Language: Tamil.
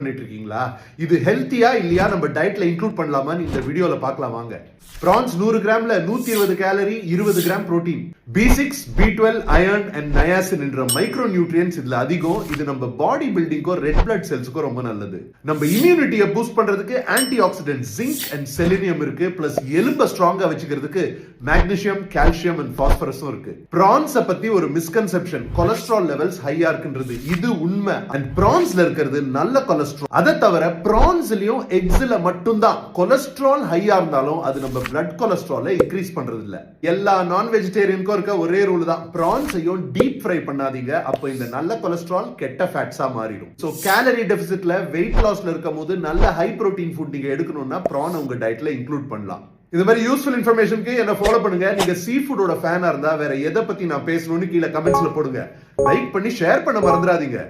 பண்ணிட்டு இருக்கீங்களா இது ஹெல்த்தியா இல்லையா? நம்ம டயட்ல இன்க்ளூட் பண்ணலாமான்னு இந்த வீடியோல பார்க்கலாம் வாங்க. பிரான்ஸ் நூறு கிராம்ல நூத்தி இருபது கேலரி இருபது gram protein B six B twelve iron and niacin என்ற மைக்ரோ நியூட்ரியன்ஸ் இதுல அதிகம். இது நம்ம பாடி பில்டிங்கோ ரெட் பிளட் செல்ஸுக்கோ ரொம்ப நல்லது. நம்ம இம்யூனிட்டியை பூஸ்ட் பண்றதுக்கு antioxidant zinc and selenium இருக்கு. பிளஸ் எலும்ப ஸ்ட்ராங்கா வச்சுக்கிறதுக்கு மேக்னீசியம் கால்சியம் அண்ட் பாஸ்பரஸும் இருக்கு. பிரான்ஸ் பத்தி ஒரு மிஸ்கன்செப்ஷன் கொலஸ்ட்ரால் லெவல்ஸ் ஹையா இருக்குன்றது இது உண்மை. அண்ட் பிரான்ஸ்ல இருக்கிறது நல்ல கொலஸ்ட்ரால் அதை தவிர பிரான்ஸ்லயும் எக்ஸ்ல மட்டும்தான். கொலஸ்ட்ரால் ஹையா இருந்தாலும் அது நம்ம பிளட் கொலஸ்ட்ரால இன்க்ரீஸ் பண்றது இல்ல எல்லா நான் வெஜிடேரியனுக்கும் இருக்க ஒரே ரூல் தான். பிரான்ஸையும் டீப் ஃப்ரை பண்ணாதீங்க. அப்போ இந்த நல்ல கொலஸ்ட்ரால் கெட்ட ஃபேட்ஸா மாறிடும். சோ கேலரி டெபிசிட்ல வெயிட் லாஸ்ல இருக்கும் போது நல்ல ஹை புரோட்டீன் ஃபுட் நீங்க எடுக்கணும்னா ப்ரான் உங்க டயட்ல இன்க்ளூட் பண்ணலாம். இந்த மாதிரி யூஸ்ஃபுல் இன்ஃபர்மேஷனுக்கு என்ன ஃபாலோ பண்ணுங்க. நீங்க சீ ஃபுட்டோட ஃபேனா இருந்தா வேற எதை பத்தி நான் பேசணும்னு கீழே கமெண்ட்ஸ்ல போடுங்க. லைக் பண்ணி ஷேர் பண்ண மறந்துடாதீங்க.